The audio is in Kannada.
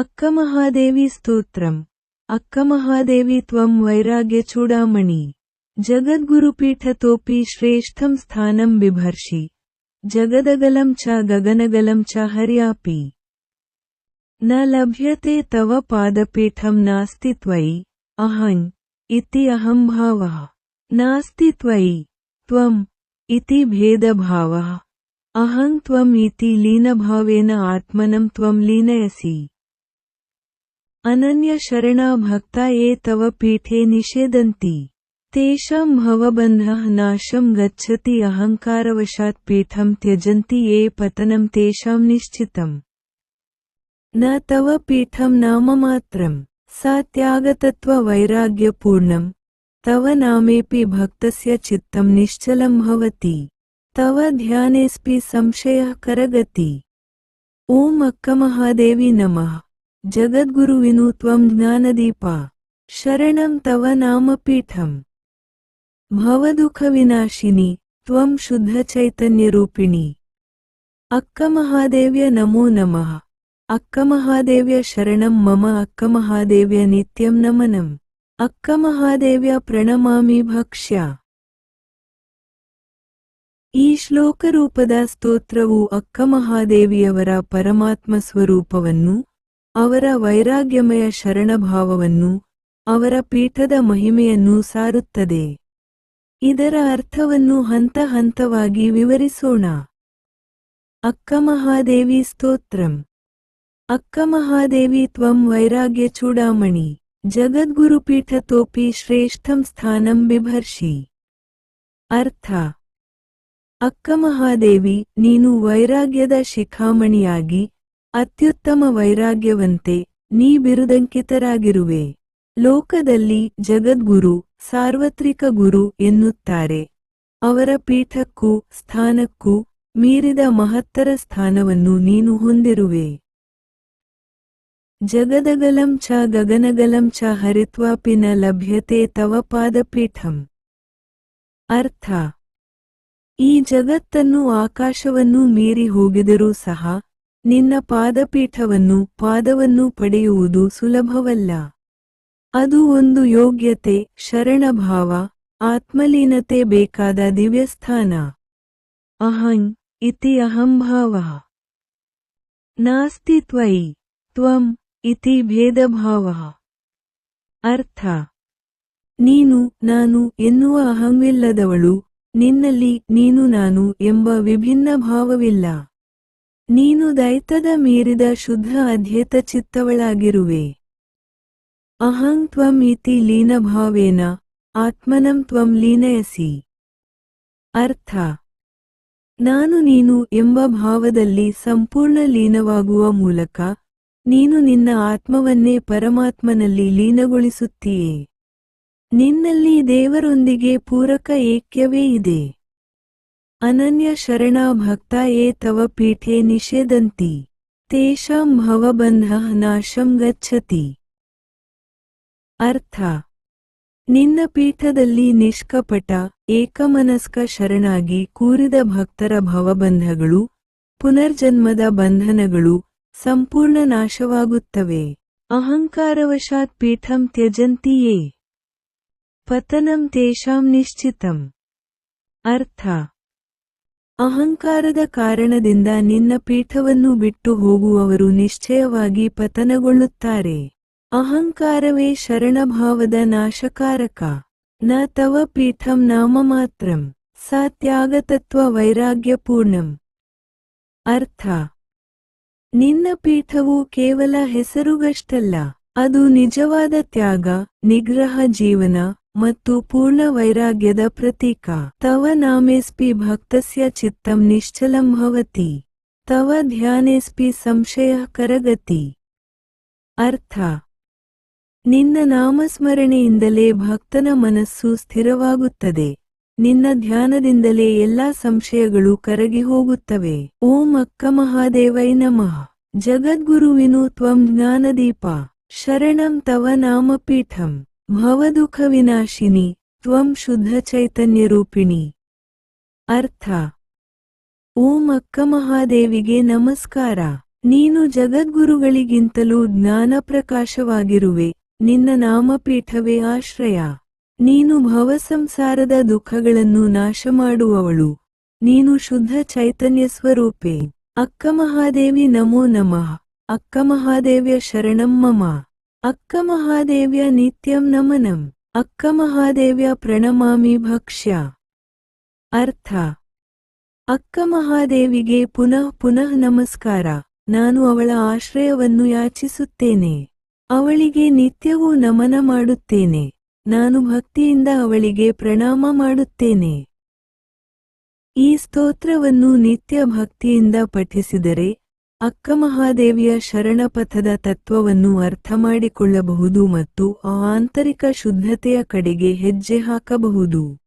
అక్కమహాదేవి స్తోత్రం అక్కమహాదేవి త్వం వైరాగ్య చూడామణి జగద్గురుపీఠతోపి శ్రేష్టం స్థానం బిభర్షి జగదగలం చ గగనగలం చ హర్యాపి न लभ्यते तव पादपीठं नास्ति त्वयि अहं इति अहंभावः नास्ति त्वयि त्वम् इति भेदभावः अहं त्वम् इति लीनभावेन आत्मनं त्वं लीनयसि अनन्यशरणा भक्ता ये तव पीठे निषेदन्ति तेषां भवबन्धः नाशं गच्छति अहङ्कारवशात् पीठं त्यजन्ति ये पतनं तेषां निश्चितम्। न तव पीठं नाममात्रम् सा त्यागतत्त्ववैराग्यपूर्णम् तव नामेऽपि भक्तस्य चित्तं निश्चलं भवति, तव ध्यानेऽस्पि संशयः करगति। ॐ अक्कमहादेवी नमः। ಜಗದ್ಗುರುವಿನು ತ್ವಂ ಜ್ಞಾನದೀಪ. ಶರಣಂ ತವ ನಾಮಪೀಠಂ. ಭವದುಃಖ ವಿನಾಶಿನಿ ತ್ವಂ ಶುದ್ಧ ಚೈತನ್ಯ ರೂಪಿಣಿ ಅಕ್ಕ ಮಹಾದೇವ್ಯ ನಮೋ ನಮಃ. ಅಕ್ಕ ಮಹಾದೇವ್ಯ ಶರಣಂ ಮಮ, ಅಕ್ಕ ಮಹಾದೇವ್ಯ ನಿತ್ಯಂ ನಮನಂ. ಅಕ್ಕ ಮಹಾದೇವ್ಯ ಪ್ರಣಮಾಮಿ ಭಕ್ಷ್ಯ. ಈ ಶ್ಲೋಕ ರೂಪದ ಸ್ತೋತ್ರವು ಅಕ್ಕ ಮಹಾದೇವಿಯವರ ಪರಮಾತ್ಮ ಸ್ವರೂಪವನ್ನು ಅವರ ವೈರಾಗ್ಯಮಯ ಶರಣಭಾವವನ್ನು ಅವರ ಪೀಠದ ಮಹಿಮೆಯನ್ನು ಸಾರುತ್ತದೆ. ಇದರ ಅರ್ಥವನ್ನು ಹಂತ ಹಂತವಾಗಿ ವಿವರಿಸೋಣ. ಅಕ್ಕಮಹಾದೇವಿ ಸ್ತೋತ್ರಂ. ಅಕ್ಕಮಹಾದೇವಿ ತ್ವಂ ವೈರಾಗ್ಯ ಚೂಡಾಮಣಿ. ಜಗದ್ಗುರುಪೀಠತೋಪಿ ಶ್ರೇಷ್ಠಂ ಸ್ಥಾನಂ ಬಿಭರ್ಷಿ. ಅರ್ಥ. ಅಕ್ಕಮಹಾದೇವಿ ನೀನು ವೈರಾಗ್ಯದ ಶಿಖಾಮಣಿಯಾಗಿ ಅತ್ಯುತ್ತಮ ವೈರಾಗ್ಯವಂತೆ, ನೀ ಬಿರುದಂಕಿತರಾಗಿರುವೆ. ಲೋಕದಲ್ಲಿ ಜಗದ್ಗುರು, ಸಾರ್ವತ್ರಿಕ ಗುರು ಎನ್ನುತ್ತಾರೆ. ಅವರ ಪೀಠಕ್ಕೂ ಸ್ಥಾನಕ್ಕೂ ಮೀರಿದ ಮಹತ್ತರ ಸ್ಥಾನವನ್ನು ನೀನು ಹೊಂದಿರುವೆ. ಜಗದಗಲಂ ಚ ಗಗನಗಲಂ ಚ ಹರಿತ್ವಾಪಿನ ಲಭ್ಯತೆ ತವ ಪಾದಪೀಠಂ. ಅರ್ಥ. ಈ ಜಗತ್ತನ್ನು ಆಕಾಶವನ್ನು ಮೀರಿ ಹೋಗಿದರೂ ಸಹ ನಿನ್ನ ಪಾದಪೀಠವನ್ನು ಪಾದವನ್ನು ಪಡೆಯುವುದು ಸುಲಭವಲ್ಲ. ಅದು ಒಂದು ಯೋಗ್ಯತೆ, ಶರಣಭಾವ, ಆತ್ಮಲೀನತೆ ಬೇಕಾದ ದಿವ್ಯಸ್ಥಾನ. ಅಹಂ ಇತಿ ಅಹಂಭಾವ ನಾಸ್ತಿ ತ್ವಯಿ, ತ್ವಂ ಇತಿ ಭೇದಭಾವ. ಅರ್ಥ. ನೀನು, ನಾನು ಎನ್ನುವ ಅಹಂವಿಲ್ಲದವಳು, ನಿನ್ನಲ್ಲಿ ನೀನು, ನಾನು ಎಂಬ ವಿಭಿನ್ನ ಭಾವವಿಲ್ಲ. ನೀನು ದೈತದ ಮೀರಿದ ಶುದ್ಧ ಅಧ್ಯೇತ ಚಿತ್ತವಳಾಗಿರುವೆ. ಅಹಂ ತ್ವಂ ಇತಿ ಲೀನಭಾವೇನ ಆತ್ಮನಂ ತ್ವಂ ಲೀನಯಸಿ. ಅರ್ಥ. ನಾನು ನೀನು ಎಂಬ ಭಾವದಲ್ಲಿ ಸಂಪೂರ್ಣ ಲೀನವಾಗುವ ಮೂಲಕ ನೀನು ನಿನ್ನ ಆತ್ಮವನ್ನೇ ಪರಮಾತ್ಮನಲ್ಲಿ ಲೀನಗೊಳಿಸುತ್ತೀಯೇ. ನಿನ್ನಲ್ಲಿ ದೇವರೊಂದಿಗೆ ಪೂರಕ ಏಕ್ಯವೇ ಇದೆ. ಅನನ್ಯ ಶರಣ ಭಕ್ತ ಏ ತವ ಪೀಠೆ ನಿಷೇಧಂತಿ ತೇಷಾಂ ಭವಬಂಧ ನಾಶಂ ಗಚ್ಚತಿ. ಅರ್ಥ. ನಿನ್ನ ಪೀಠದಲ್ಲಿ ನಿಷ್ಕಪಟ, ಏಕಮನಸ್ಕ ಶರಣಾಗಿ ಕೂರಿದ ಭಕ್ತರ ಭವಬಂಧಗಳು, ಪುನರ್ಜನ್ಮದ ಬಂಧನಗಳು ಸಂಪೂರ್ಣ ನಾಶವಾಗುತ್ತವೆ. ಅಹಂಕಾರವಶಾತ್ ಪೀಠಂ ತ್ಯಜಂತಿಯೇ. ಪತನಂ ತೇಷಾಂ ನಿಶ್ಚಿತಂ. ಅರ್ಥ. ಅಹಂಕಾರದ ಕಾರಣದಿಂದ ನಿನ್ನ ಪೀಠವನ್ನು ಬಿಟ್ಟು ಹೋಗುವವರು ನಿಶ್ಚಯವಾಗಿ ಪತನಗೊಳ್ಳುತ್ತಾರೆ. ಅಹಂಕಾರವೇ ಶರಣಭಾವದ ನಾಶಕಾರಕ. ನ ತವ ಪೀಠಂ ನಾಮಮಾತ್ರಂ ಸ ತ್ಯಾಗತತ್ವ ವೈರಾಗ್ಯಪೂರ್ಣಂ ಅರ್ಥ. ನಿನ್ನ ಪೀಠವು ಕೇವಲ ಹೆಸರುಗಷ್ಟಲ್ಲ. ಅದು ನಿಜವಾದ ತ್ಯಾಗ, ನಿಗ್ರಹ ಜೀವನ ಮತ್ತು ಪೂರ್ಣ ವೈರಾಗ್ಯದ ಪ್ರತೀಕ. ತವ ನಾಮೇಸ್ಪಿ ಭಕ್ತಸ್ಯ ಚಿತ್ತಂ ನಿಶ್ಚಲಂ ಭವತಿ. ತವ ಧ್ಯಾನೇಸ್ಪಿ ಸಂಶಯ ಕರಗತಿ. ಅರ್ಥ. ನಿನ್ನ ನಾಮಸ್ಮರಣೆಯಿಂದಲೇ ಭಕ್ತನ ಮನಸ್ಸು ಸ್ಥಿರವಾಗುತ್ತದೆ. ನಿನ್ನ ಧ್ಯಾನದಿಂದಲೇ ಎಲ್ಲಾ ಸಂಶಯಗಳು ಕರಗಿ ಹೋಗುತ್ತವೆ. ಓಂ ಅಕ್ಕ ಮಹಾದೇವೈ ನಮಃ. ಜಗದ್ಗುರುವಿನು ತ್ವಂ ಜ್ಞಾನದೀಪ. ಶರಣಂ ತವ ನಾಮಪೀಠಂ. ಭವದುಃಖ ವಿನಾಶಿನಿ ತ್ವಂ ಶುದ್ಧ ಚೈತನ್ಯರೂಪಿಣಿ ಅರ್ಥ ಓಂ ಅಕ್ಕ ಮಹಾದೇವಿಗೆ ನಮಸ್ಕಾರ ನೀನು ಜಗದ್ಗುರುಗಳಿಗಿಂತಲೂ ಜ್ಞಾನಪ್ರಕಾಶವಾಗಿರುವೆ, ನಿನ್ನ ನಾಮಪೀಠವೇ ಆಶ್ರಯ. ನೀನು ಭವಸಂಸಾರದ ದುಃಖಗಳನ್ನು ನಾಶ ಮಾಡುವವಳು ನೀನು ಶುದ್ಧ ಚೈತನ್ಯ ಸ್ವರೂಪೆ. ಅಕ್ಕ ಮಹಾದೇವಿ ನಮೋ ನಮಃ. ಅಕ್ಕ ಮಹಾದೇವ್ಯ ಶರಣಂ ಮಮ. ಅಕ್ಕ ಮಹಾದೇವ್ಯ ನಿತ್ಯಂ ನಮನಂ. ಅಕ್ಕ ಮಹಾದೇವ್ಯ ಪ್ರಣಮಾಮಿ ಭಕ್ಷ್ಯ. ಅರ್ಥ. ಅಕ್ಕ ಮಹಾದೇವಿಗೆ ಪುನಃ ಪುನಃ ನಮಸ್ಕಾರ. ನಾನು ಅವಳ ಆಶ್ರಯವನ್ನು ಯಾಚಿಸುತ್ತೇನೆ. ಅವಳಿಗೆ ನಿತ್ಯವೂ ನಮನ ಮಾಡುತ್ತೇನೆ. ನಾನು ಭಕ್ತಿಯಿಂದ ಅವಳಿಗೆ ಪ್ರಣಾಮ ಮಾಡುತ್ತೇನೆ. ಈ ಸ್ತೋತ್ರವನ್ನು ನಿತ್ಯ ಭಕ್ತಿಯಿಂದ ಪಠಿಸಿದರೆ ಅಕ್ಕ ಮಹಾದೇವಿಯ ಶರಣಪಥದ ತತ್ವವನ್ನು ಅರ್ಥಮಾಡಿಕೊಳ್ಳಬಹುದು ಮತ್ತು ಆಂತರಿಕ ಶುದ್ಧತೆಯ ಕಡೆಗೆ ಹೆಜ್ಜೆ ಹಾಕಬಹುದು.